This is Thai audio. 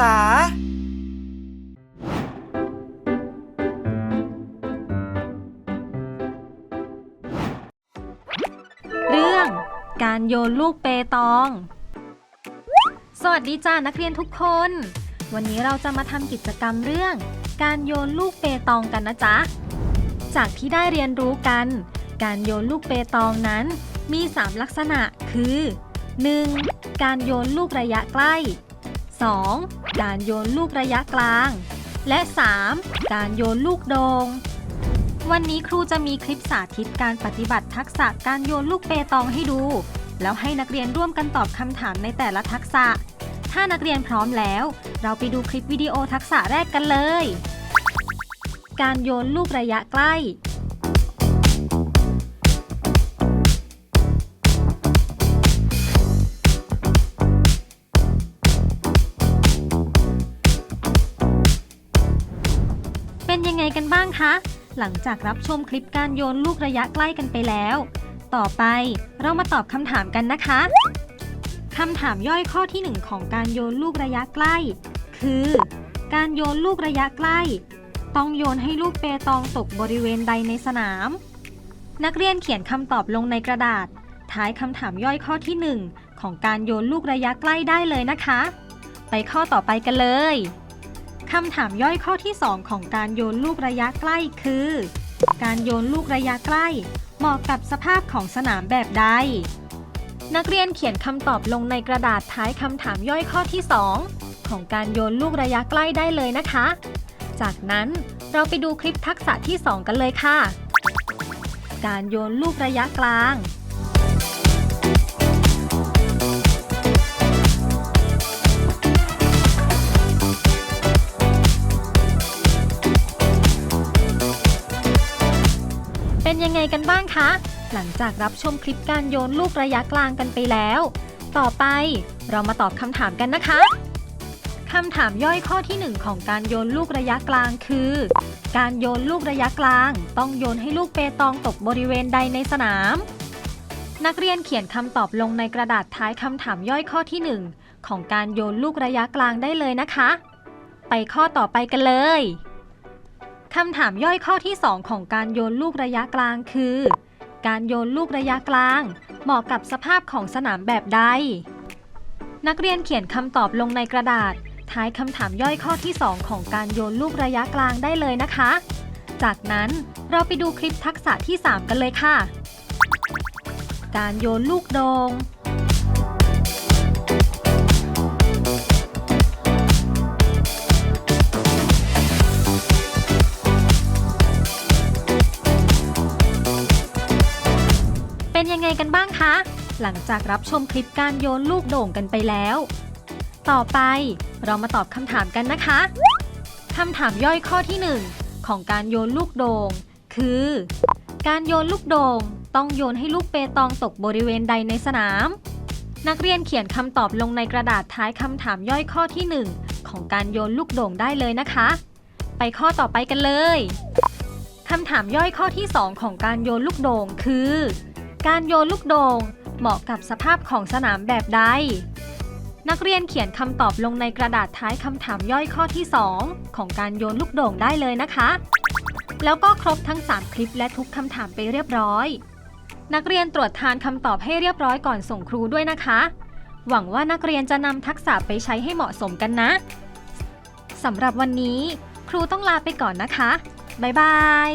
ษา เรื่อง การโยนลูกเปตอง สวัสดีจ้านักเรียนทุกคน วันนี้เราจะมาทำกิจกรรมเรื่อง การโยนลูกเปตองกันนะจ๊ะ จากที่ได้เรียนรู้กัน การโยนลูกเปตองนั้นมี 3 ลักษณะคือ 1. การโยนลูกระยะใกล้ 2. การโยนลูกระยะกลาง และ 3. การโยนลูกโดงวันนี้ครูจะมีคลิปสาธิตการปฏิบัติทักษะการโยนลูกเปตองให้ดู แล้วให้นักเรียนร่วมกันตอบคำถามในแต่ละทักษะ ถ้านักเรียนพร้อมแล้ว เราไปดูคลิปวิดีโอทักษะแรกกันเลย การโยนลูกระยะใกล้ ยังไงกันบ้างคะ หลังจากรับชมคลิปการโยนลูกระยะใกล้กันไปแล้ว ต่อไปเรามาตอบคำถามกันนะคะคำถามย่อยข้อที่ 1 ของการโยนลูกระยะใกล้ คือ การโยนลูกระยะใกล้ ต้องโยนให้ลูกเปตองตกบริเวณใดในสนาม นักเรียนเขียนคำตอบลงในกระดาษ ท้ายคำถามย่อยข้อที่ 1 ของการโยนลูกระยะใกล้ได้เลยนะคะ ไปข้อต่อไปกันเลย คำถามย่อยข้อที่ 2 ของการโยนลูกระยะใกล้คือ การโยนลูกระยะใกล้ เหมาะกับสภาพของสนามแบบใด นักเรียนเขียนคำตอบลงในกระดาษท้ายคำถามย่อยข้อที่ 2 ของการโยนลูกระยะใกล้ได้เลยนะคะ จากนั้นเราไปดูคลิปทักษะที่ 2 กันเลยค่ะ การโยนลูกระยะกลาง เป็นยังไงกันบ้างคะ หลังจากรับชมคลิปการโยนลูกระยะกลางกันไปแล้ว ต่อไปเรามาตอบคำถามกันนะคะคำถามย่อยข้อที่ 1 ของการโยนลูกระยะกลางคือ การโยนลูกระยะกลาง ต้องโยนให้ลูกเปตองตกบริเวณใดในสนาม นักเรียนเขียนคำตอบลงในกระดาษท้ายคำถามย่อยข้อที่ 1 ของการโยนลูกระยะกลางได้เลยนะคะ ไปข้อต่อไปกันเลย คำถามย่อยข้อที่ 2 ของการโยนลูกระยะกลางคือ การโยนลูกระยะกลาง เหมาะกับสภาพของสนามแบบใด นักเรียนเขียนคำตอบลงในกระดาษ ท้ายคำถามย่อยข้อที่ 2 ของการโยนลูกระยะกลางได้เลยนะคะ จากนั้นเราไปดูคลิปทักษะที่ 3 กันเลยค่ะ การโยนลูกโดงเป็นยัง กันบ้างคะ หลังจากรับชมคลิปการโยนลูกโด่งกันไปแล้ว ต่อไปเรามาตอบคำถามกันนะคะคำถามย่อยข้อที่ 1 ของการโยนลูกโด่งคือ การโยนลูกโด่งต้องโยนให้ลูกเปตองตกบริเวณใดในสนาม นักเรียนเขียนคำตอบลงในกระดาษท้ายคำถามย่อยข้อที่ 1 ของการโยนลูกโด่งได้เลยนะคะ ไปข้อต่อไปกันเลยคำถามย่อยข้อที่ 2 ของการโยนลูกโด่งคือ การโยนลูกโด่งเหมาะกับสภาพของสนามแบบใด นักเรียนเขียนคำตอบลงในกระดาษท้ายคำถามย่อยข้อที่ 2 ของการโยนลูกโด่งได้เลยนะคะ แล้วก็ครบทั้ง 3 คลิปและทุกคำถามไปเรียบร้อย นักเรียนตรวจทานคำตอบให้เรียบร้อยก่อนส่งครูด้วยนะคะ หวังว่านักเรียนจะนำทักษะไปใช้ให้เหมาะสมกันนะสำหรับวันนี้ ครูต้องลาไปก่อนนะคะ บ๊ายบาย